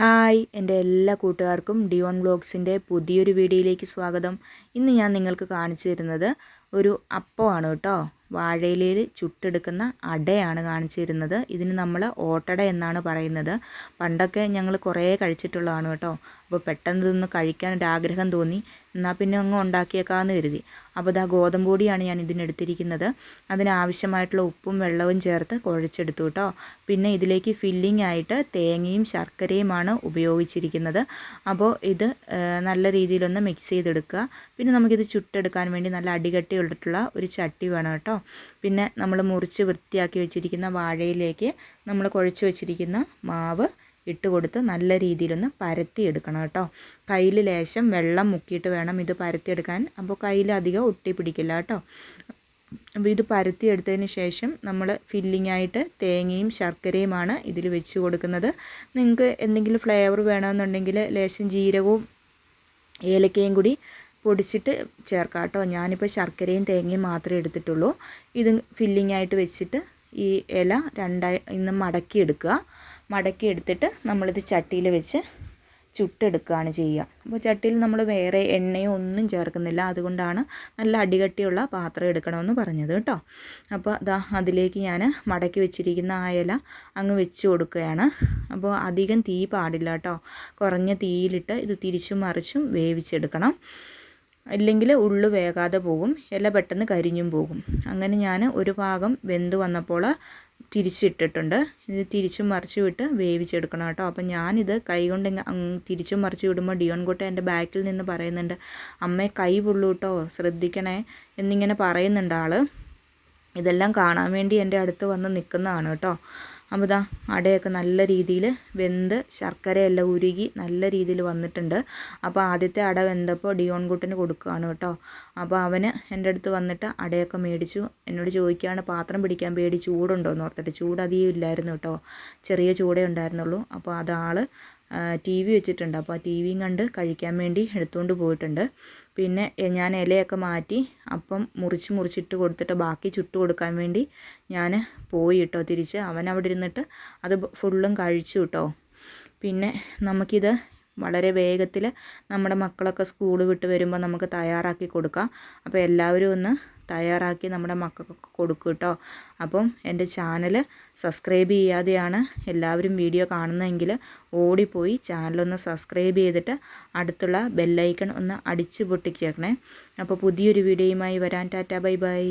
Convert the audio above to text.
Hi എന്റെ എല്ലാ കൂട്ടുകാർക്കും ഡിയോൺ ബ്ലോഗ്സിന്റെ പുതിയൊരു വീഡിയോയിലേക്ക് സ്വാഗതം. ഇന്ന് ഞാൻ നിങ്ങൾക്ക് കാണിച്ചു തരുന്നത് ഒരു അപ്പമാണ് കേട്ടോ. വാഴയിലയിൽ ചുട്ടെടുക്കുന്ന അടയാണ് കാണിച്ചു തരുന്നത് ഇതിന് നമ്മൾ ഓട്ടട എന്നാണ് പറയുന്നത്. പണ്ടൊക്കെ ഞങ്ങൾ കുറേ കഴിച്ചിട്ടുള്ളതാണ് കേട്ടോ. അപ്പോൾ പെട്ടെന്ന് ഇതൊന്ന് കഴിക്കാൻ ഒരു ആഗ്രഹം തോന്നി. എന്നാൽ പിന്നെ അങ്ങ് ഉണ്ടാക്കിയേക്കാമെന്ന് കരുതി. അപ്പോൾ ഇതാ ഗോതമ്പ് പൊടിയാണ് ഞാൻ ഇതിനെടുത്തിരിക്കുന്നത്. അതിനാവശ്യമായിട്ടുള്ള ഉപ്പും വെള്ളവും ചേർത്ത് കുഴച്ചെടുത്തു കേട്ടോ. പിന്നെ ഇതിലേക്ക് ഫില്ലിംഗ് ആയിട്ട് തേങ്ങയും ശർക്കരയുമാണ് ഉപയോഗിച്ചിരിക്കുന്നത്. അപ്പോൾ ഇത് നല്ല രീതിയിലൊന്ന് മിക്സ് ചെയ്തെടുക്കുക. പിന്നെ നമുക്കിത് ചുട്ടെടുക്കാൻ വേണ്ടി നല്ല അടികട്ടി ഉള്ളിട്ടുള്ള ഒരു ചട്ടി വേണം കേട്ടോ. പിന്നെ നമ്മൾ മുറിച്ച് വൃത്തിയാക്കി വെച്ചിരിക്കുന്ന വാഴയിലേക്ക് നമ്മൾ കുഴച്ച് വെച്ചിരിക്കുന്ന മാവ് ഇട്ട് കൊടുത്ത് നല്ല രീതിയിലൊന്ന് പരത്തി എടുക്കണം കേട്ടോ. കയ്യിൽ ലേശം വെള്ളം മുക്കിയിട്ട് വേണം ഇത് പരത്തിയെടുക്കാൻ അപ്പോൾ കയ്യിൽ അധികം ഒട്ടി പിടിക്കില്ല കേട്ടോ. അപ്പോൾ ഇത് പരത്തിയെടുത്തതിന് ശേഷം നമ്മൾ ഫില്ലിംഗ് ആയിട്ട് തേങ്ങയും ശർക്കരയുമാണ് ഇതിൽ വെച്ച് കൊടുക്കുന്നത്. നിങ്ങൾക്ക് എന്തെങ്കിലും ഫ്ലേവർ വേണമെന്നുണ്ടെങ്കിൽ ലേശം ജീരകവും ഏലക്കയും കൂടി പൊടിച്ചിട്ട് ചേർക്കാം കേട്ടോ. ഞാനിപ്പോൾ ശർക്കരയും തേങ്ങയും മാത്രമേ എടുത്തിട്ടുള്ളൂ. ഇത് ഫില്ലിംഗ് ആയിട്ട് വെച്ചിട്ട് ഈ ഇല രണ്ടായി ഇന്ന് മടക്കി എടുക്കുക. മടക്കി എടുത്തിട്ട് നമ്മളിത് ചട്ടിയിൽ വെച്ച് ചുട്ടെടുക്കുകയാണ് ചെയ്യുക. അപ്പോൾ ചട്ടിയിൽ നമ്മൾ വേറെ എണ്ണയോ ഒന്നും ചേർക്കുന്നില്ല. അതുകൊണ്ടാണ് നല്ല അടികട്ടിയുള്ള പാത്രം എടുക്കണമെന്ന് പറഞ്ഞത് കേട്ടോ. അപ്പോൾ അതാ അതിലേക്ക് ഞാൻ മടക്കി വെച്ചിരിക്കുന്ന ആ ഇല അങ്ങ് വെച്ച് കൊടുക്കുകയാണ്. അപ്പോൾ അധികം തീ പാടില്ല കേട്ടോ. കുറഞ്ഞ തീയിലിട്ട് ഇത് തിരിച്ചും മറിച്ചും വേവിച്ചെടുക്കണം. ഇല്ലെങ്കിൽ ഉള്ളു വേകാതെ പോകും ഇല പെട്ടെന്ന് കരിഞ്ഞും പോകും. അങ്ങനെ ഞാൻ ഒരു ഭാഗം വെന്ത് വന്നപ്പോൾ തിരിച്ചിട്ടിട്ടുണ്ട്. ഇത് തിരിച്ചും മറിച്ച് വിട്ട് വേവിച്ചെടുക്കണം കേട്ടോ. അപ്പം ഞാനിത് കൈ കൊണ്ട് തിരിച്ചും മറിച്ച് വിടുമ്പോൾ ഡിയോൺ കുട്ടി എന്റെ ബാക്കിൽ നിന്ന് പറയുന്നുണ്ട് അമ്മേ കൈ പൊള്ളു കേട്ടോ ശ്രദ്ധിക്കണേ എന്നിങ്ങനെ പറയുന്നുണ്ട് ആൾ ഇതെല്ലാം കാണാൻ വേണ്ടി എന്റെ അടുത്ത് വന്ന് നിൽക്കുന്നതാണ് കേട്ടോ. അപ്പോൾ ഇതാ അടയൊക്കെ നല്ല രീതിയിൽ വെന്ത് ശർക്കരയെല്ലാം ഉരുകി നല്ല രീതിയിൽ വന്നിട്ടുണ്ട്. അപ്പോൾ ആദ്യത്തെ അട വെന്തപ്പോൾ ഡിയോൺ കുട്ടിന് കൊടുക്കുകയാണ് കേട്ടോ. അപ്പോൾ അവന് എന്റെ അടുത്ത് വന്നിട്ട് അടയൊക്കെ മേടിച്ചു. എന്നോട് ചോദിക്കുകയാണ് പാത്രം പിടിക്കാൻ പേടി ചൂടുണ്ടോ എന്ന് ഓർത്തിട്ട്. ചൂട് അധികം ഇല്ലായിരുന്നു കേട്ടോ. ചെറിയ ചൂടേ ഉണ്ടായിരുന്നുള്ളൂ. അപ്പോൾ അതാൾ ടി വി വെച്ചിട്ടുണ്ട്. അപ്പോൾ ആ ടി വിയും കണ്ട് കഴിക്കാൻ വേണ്ടി എടുത്തുകൊണ്ട് പോയിട്ടുണ്ട്. പിന്നെ ഞാൻ ഇലയൊക്കെ മാറ്റി അപ്പം മുറിച്ച് മുറിച്ചിട്ട് കൊടുത്തിട്ട് ബാക്കി ചുട്ട് കൊടുക്കാൻ വേണ്ടി ഞാൻ പോയി കേട്ടോ തിരിച്ച്. അവൻ അവിടെ ഇരുന്നിട്ട് അത് ഫുള്ളും കഴിച്ചു കേട്ടോ. പിന്നെ നമുക്കിത് വളരെ വേഗത്തിൽ നമ്മുടെ മക്കളൊക്കെ സ്കൂൾ വിട്ട് വരുമ്പോൾ നമുക്ക് തയ്യാറാക്കി കൊടുക്കാം. അപ്പോൾ എല്ലാവരും ഒന്ന് തയ്യാറാക്കി നമ്മുടെ മക്കൾക്കൊക്കെ കൊടുക്കും കേട്ടോ. അപ്പം എന്റെ ചാനൽ സബ്സ്ക്രൈബ് ചെയ്യാതെയാണ് എല്ലാവരും വീഡിയോ കാണുന്നതെങ്കിൽ ഓടിപ്പോയി ചാനലൊന്ന് സബ്സ്ക്രൈബ് ചെയ്തിട്ട് അടുത്തുള്ള ബെല്ലൈക്കൺ ഒന്ന് അടിച്ചു പൊട്ടിച്ചേക്കണേ. അപ്പോൾ പുതിയൊരു വീഡിയോയുമായി വരാൻ ടാറ്റ ബൈ ബൈ.